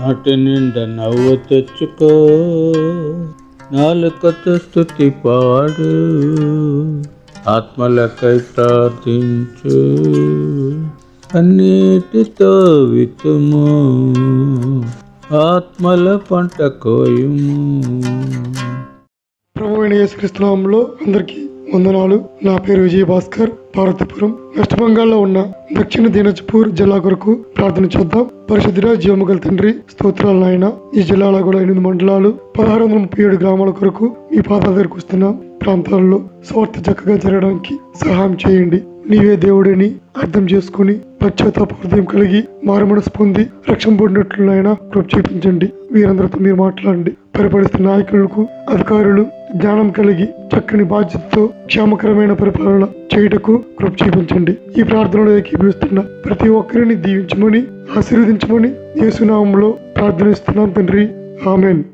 నాటి నిండా నవ్వు తెచ్చుకో. నాలుకతో స్థుతి పాడు. ఆత్మలకై ప్రార్థించు. అన్నిటితో వితుము ఆత్మల పంట కోయుము. ప్రభు అయిన యేసుక్రీస్తునామంలో అందరికీ వందనాలు. నా పేరు విజయ భాస్కర్ పార్వతీపురం వెస్ట్ బెంగాల్లో ఉన్న దక్షిణ దినజ్పూర్ జిల్లా కొరకు ప్రార్థన చేద్దాం. పరిశుద్ధిరా జీవముగల తండ్రి స్తోత్రాలు నాయన. ఈ జిల్లాలో కూడా ఎనిమిది మండలాలు పదహారు వందల ముప్పై ఏడు గ్రామాల కొరకు మీ పాత దగ్గరకు వస్తున్నాం. ప్రాంతాల్లో స్వార్థ చక్కగా జరగడానికి సహాయం చేయండి. నీవే దేవుడిని అర్థం చేసుకుని పశ్చాత్తాప హృదయం కలిగి మారుమనసు పొంది రక్షణ పొందినట్లునైనా కృప చూపించండి. వీరందరితో మీరు మాట్లాడండి. పరిపాలిస్తున్న నాయకులకు అధికారులు జ్ఞానం కలిగి చక్కని బాధ్యతతో క్షేమకరమైన పరిపాలన చేయుటకు కృప చూపించండి. ఈ ప్రార్థనలో ఏకీభవిస్తున్న ప్రతి ఒక్కరిని దీవించమని ఆశీర్వదించమని యేసునామంలో ప్రార్థనిస్తున్నాం తండ్రి. ఆమెన్.